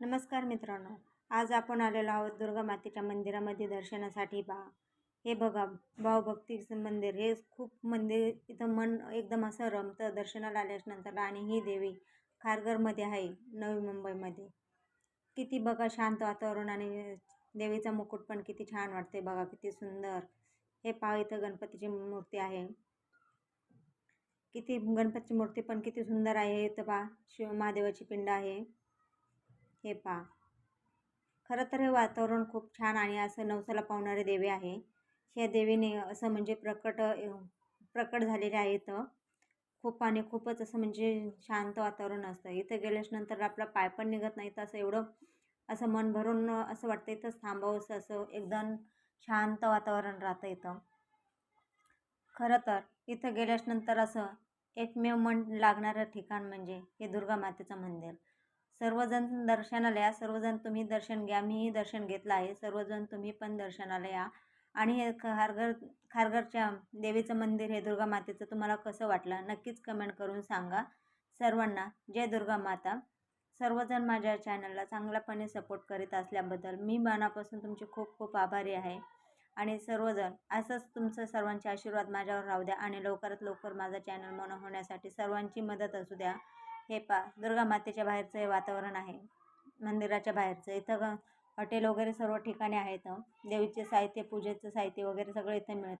नमस्कार मित्रांनो आज आपण आलेलो आहोत दुर्गा मातेच्या मंदिरामध्ये दर्शनासाठी बा हे बघा भावभक्तीचं मंदिर. हे खूप मंदिर इथं मन एकदम असं रमतं दर्शनाला आल्याच्यानंतर आणि ही देवी खारघरमध्ये आहे नवी मुंबईमध्ये. किती बघा शांत वातावरण आणि देवीचा मुकुट पण किती छान वाटते बघा किती सुंदर. हे पहा इथं गणपतीची मूर्ती आहे. किती गणपतीची मूर्ती पण किती सुंदर आहे इथं पहा. शिव महादेवाची पिंड आहे. हे पहा. खरं तर हे वातावरण खूप छान आणि असं नवसाला पावणारे देवी आहे. ह्या देवीने असं म्हणजे प्रकट प्रकट झालेले आहे इथं. खूप आणि खूपच असं म्हणजे शांत वातावरण असतं. इथं गेल्याच्यानंतर आपला पाय पण निघत नाही. तर असं एवढं असं मन भरून असं वाटतं इथंच थांबावंसं असं एकदम शांत वातावरण राहतं इथं. खरं तर इथं गेल्याच्यानंतर असं एकमेव मन लागणारं ठिकाण म्हणजे हे दुर्गा मातेचं मंदिर. सर्वजण दर्शनाला या सर्वजण तुम्ही दर्शन घ्या मीही दर्शन घेतलं आहे सर्वजण तुम्ही पण दर्शनाला या. आणि हे खारघर खारघरच्या देवीचं मंदिर हे दुर्गा मातेचं तुम्हाला कसं वाटलं नक्कीच कमेंट करून सांगा. सर्वांना जय दुर्गा माता. सर्वजण माझ्या चॅनलला चांगल्यापणे सपोर्ट करीत असल्याबद्दल मी मनापासून तुमचे खूप खूप आभारी आहे. आणि सर्वजण असंच तुमचं सर्वांचे आशीर्वाद माझ्यावर राहू द्या आणि लवकरात लवकर माझा चॅनल मोनो होण्यासाठी सर्वांची मदत असू द्या. हे पा दुर्गा मातेच्या बाहेरचं हे वातावरण आहे. मंदिराच्या बाहेरचं. इथं ग हॉटेल वगैरे सर्व ठिकाणी आहेत. देवीचे साहित्य पूजेचं साहित्य वगैरे सगळं इथं मिळतं.